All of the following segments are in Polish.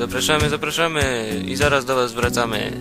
Zapraszamy, zapraszamy i zaraz do was wracamy.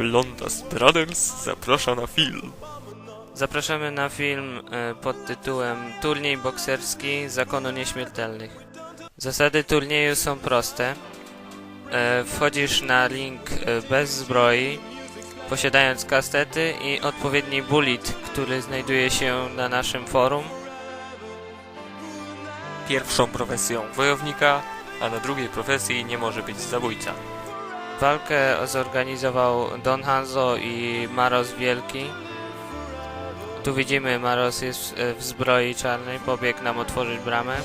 Blondas Brothers zaprasza na film. Zapraszamy na film e, pod tytułem Turniej bokserski Zakonu Nieśmiertelnych. Zasady turnieju są proste. E, Wchodzisz na link e, bez zbroi, posiadając kastety i odpowiedni bullet, który znajduje się na naszym forum. Pierwszą profesją wojownika, a na drugiej profesji nie może być zabójca. Walkę zorganizował Don Hanzo i Maros Wielki. Tu widzimy, Maros jest w zbroi czarnej, pobiegł nam otworzyć bramę.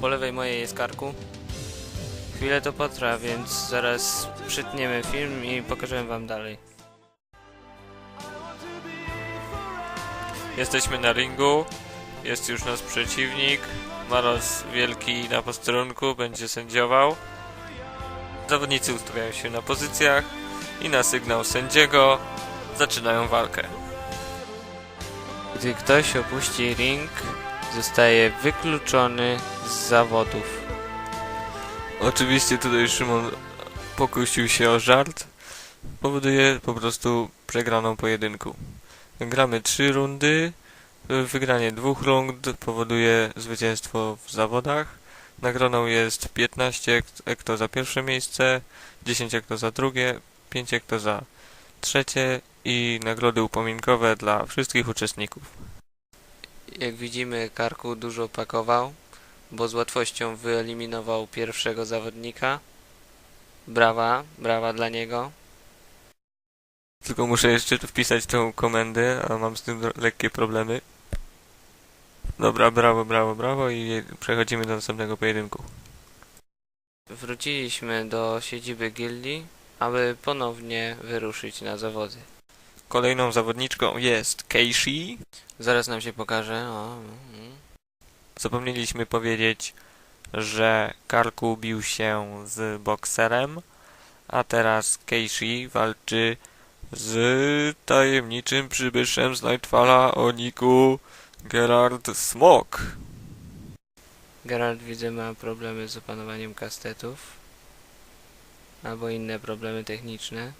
Po lewej mojej jest karku. Chwilę to potrwa, więc zaraz przytniemy film i pokażemy wam dalej. Jesteśmy na ringu, jest już nasz przeciwnik. Maros Wielki na posterunku będzie sędziował. Zawodnicy ustawiają się na pozycjach i na sygnał sędziego zaczynają walkę. Gdy ktoś opuści ring, zostaje wykluczony z zawodów. Oczywiście tutaj Szymon pokusił się o żart. Powoduje po prostu przegraną pojedynku. Gramy trzy rundy. Wygranie dwóch rund powoduje zwycięstwo w zawodach. Nagrodą jest 15 ekto za pierwsze miejsce, 10 ekto za drugie, 5 ekto za trzecie i nagrody upominkowe dla wszystkich uczestników. Jak widzimy, Karku dużo pakował, bo z łatwością wyeliminował pierwszego zawodnika. Brawa, brawa dla niego. Tylko muszę jeszcze wpisać tą komendę, a mam z tym lekkie problemy. Dobra, brawo, brawo, brawo i przechodzimy do następnego pojedynku. Wróciliśmy do siedziby gildii, aby ponownie wyruszyć na zawody. Kolejną zawodniczką jest Keishi. Zaraz nam się pokaże. O, mm. Zapomnieliśmy powiedzieć, że Karku bił się z bokserem, a teraz Keishi walczy z tajemniczym przybyszem z Nightfalla o niku Gerard Smok. Geralt widzę ma problemy z opanowaniem kastetów. Albo inne problemy techniczne.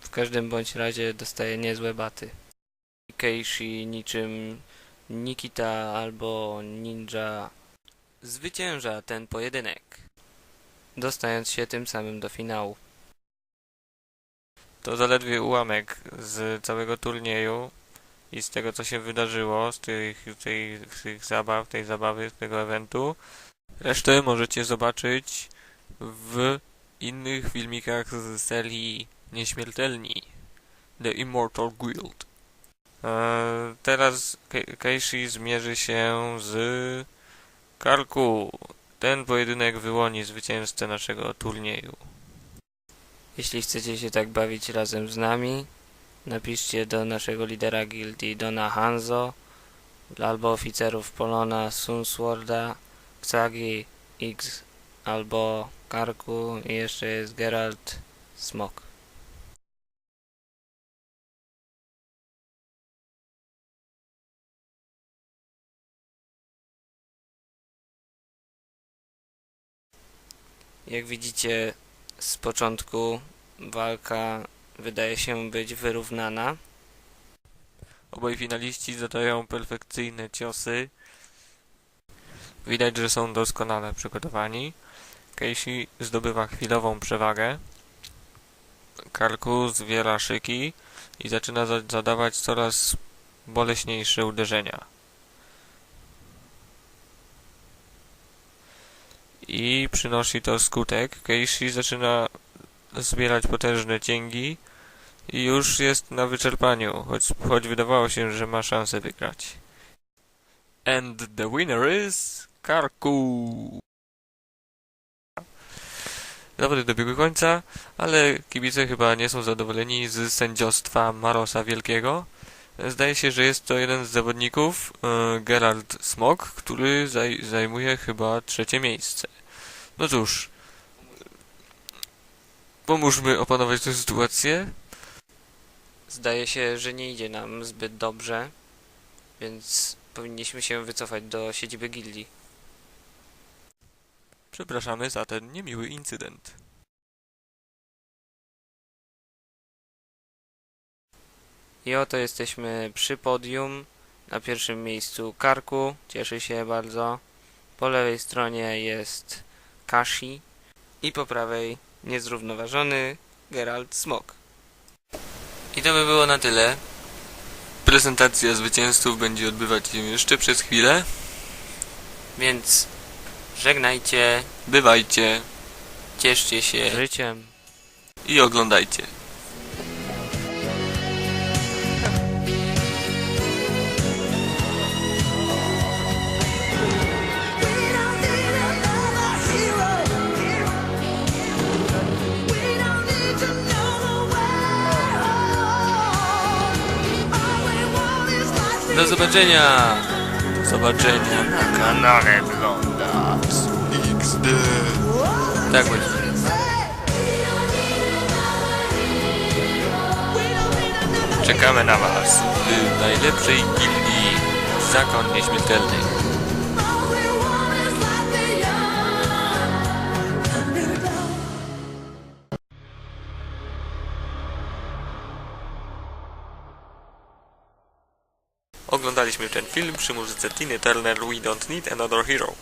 W każdym bądź razie dostaje niezłe baty. Keishi niczym Nikita albo Ninja zwycięża ten pojedynek. Dostając się tym samym do finału. To zaledwie ułamek z całego turnieju i z tego, co się wydarzyło, z tych, tych zabaw, tej zabawy, z tego eventu. Resztę możecie zobaczyć w innych filmikach z serii Nieśmiertelni The Immortal Guild. Eee, teraz Ke- Keishi zmierzy się z Karku. Ten pojedynek wyłoni zwycięzcę naszego turnieju. Jeśli chcecie się tak bawić razem z nami, napiszcie do naszego lidera gildii Dona Hanzo albo oficerów Polona Sunsworda, Xagi X albo Karku i jeszcze jest Geralt Smok. Jak widzicie, z początku walka wydaje się być wyrównana. Obaj finaliści zadają perfekcyjne ciosy. Widać, że są doskonale przygotowani. Casey zdobywa chwilową przewagę. Karku zwiera szyki i zaczyna za- zadawać coraz boleśniejsze uderzenia. I przynosi to skutek. Casey zaczyna zbierać potężne cięgi i już jest na wyczerpaniu, choć, choć wydawało się, że ma szansę wygrać. And the winner is Karku. Zawody dobiegły końca, ale kibice chyba nie są zadowoleni z sędziostwa Marosa Wielkiego. Zdaje się, że jest to jeden z zawodników, e, Gerald Smok, który zaj zajmuje chyba trzecie miejsce. No cóż, pomóżmy opanować tę sytuację. Zdaje się, że nie idzie nam zbyt dobrze, więc powinniśmy się wycofać do siedziby gildii. Przepraszamy za ten niemiły incydent. I oto jesteśmy przy podium. Na pierwszym miejscu Karku, cieszy się bardzo. Po lewej stronie jest Kashi i po prawej niezrównoważony Geralt Smok. I to by było na tyle. Prezentacja zwycięzców będzie odbywać się jeszcze przez chwilę. Więc żegnajcie, Bywajcie cieszcie się życiem. i oglądajcie. Do zobaczenia! Zobaczenia na kanale Blondax XD. Tak właśnie. Czekamy na Was w najlepszej gildii Zakon Nieśmiertelnych. Oglądaliśmy ten film przy muzyce Tina Turner We Don't Need Another Hero.